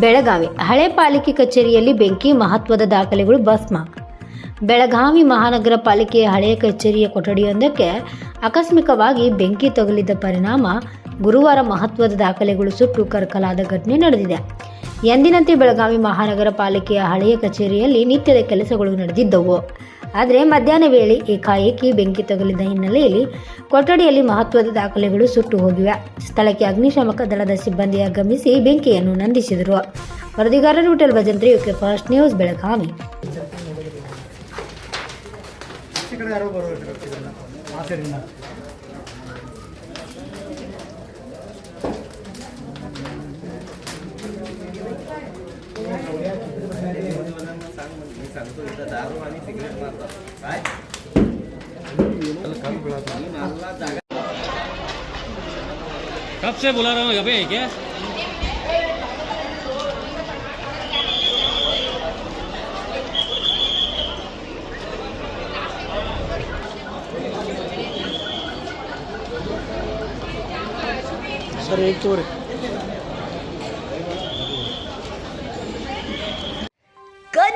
ಬೆಳಗಾವಿ ಹಳೆ ಪಾಲಿಕೆ ಕಚೇರಿಯಲ್ಲಿ ಬೆಂಕಿ, ಮಹತ್ವದ ದಾಖಲೆಗಳು, ಭಸ್ಮ. ಬೆಳಗಾವಿ ಮಹಾನಗರ ಪಾಲಿಕೆಯ ಹಳೆಯ ಕಚೇರಿಯ ಕೊಠಡಿಯೊಂದಕ್ಕೆ ಆಕಸ್ಮಿಕವಾಗಿ ಬೆಂಕಿ ತಗುಲಿದ ಪರಿಣಾಮ ಗುರುವಾರ ಮಹತ್ವದ ದಾಖಲೆಗಳು ಸುಟ್ಟು ಕರಕಲಾದ ಘಟನೆ ನಡೆದಿದೆ. ಎಂದಿನಂತೆ ಬೆಳಗಾವಿ ಮಹಾನಗರ ಪಾಲಿಕೆಯ ಹಳೆಯ ಕಚೇರಿಯಲ್ಲಿ ನಿತ್ಯದ ಕೆಲಸಗಳು ನಡೆದಿದ್ದವು. ಆದರೆ ಮಧ್ಯಾಹ್ನ ವೇಳೆ ಏಕಾಏಕಿ ಬೆಂಕಿ ತಗುಲಿದ ಹಿನ್ನೆಲೆಯಲ್ಲಿ ಕೊಠಡಿಯಲ್ಲಿ ಮಹತ್ವದ ದಾಖಲೆಗಳು ಸುಟ್ಟು ಹೋಗಿವೆ. ಸ್ಥಳಕ್ಕೆ ಅಗ್ನಿಶಾಮಕ ದಳದ ಸಿಬ್ಬಂದಿ ಆಗಮಿಸಿ ಬೆಂಕಿಯನ್ನು ನಂದಿಸಿದರು. ವರದಿಗಾರರು hotel Bhajantri, UK fast news, Belagavi. कब से बुला रहा हूँ अबे क्या? सर एक तो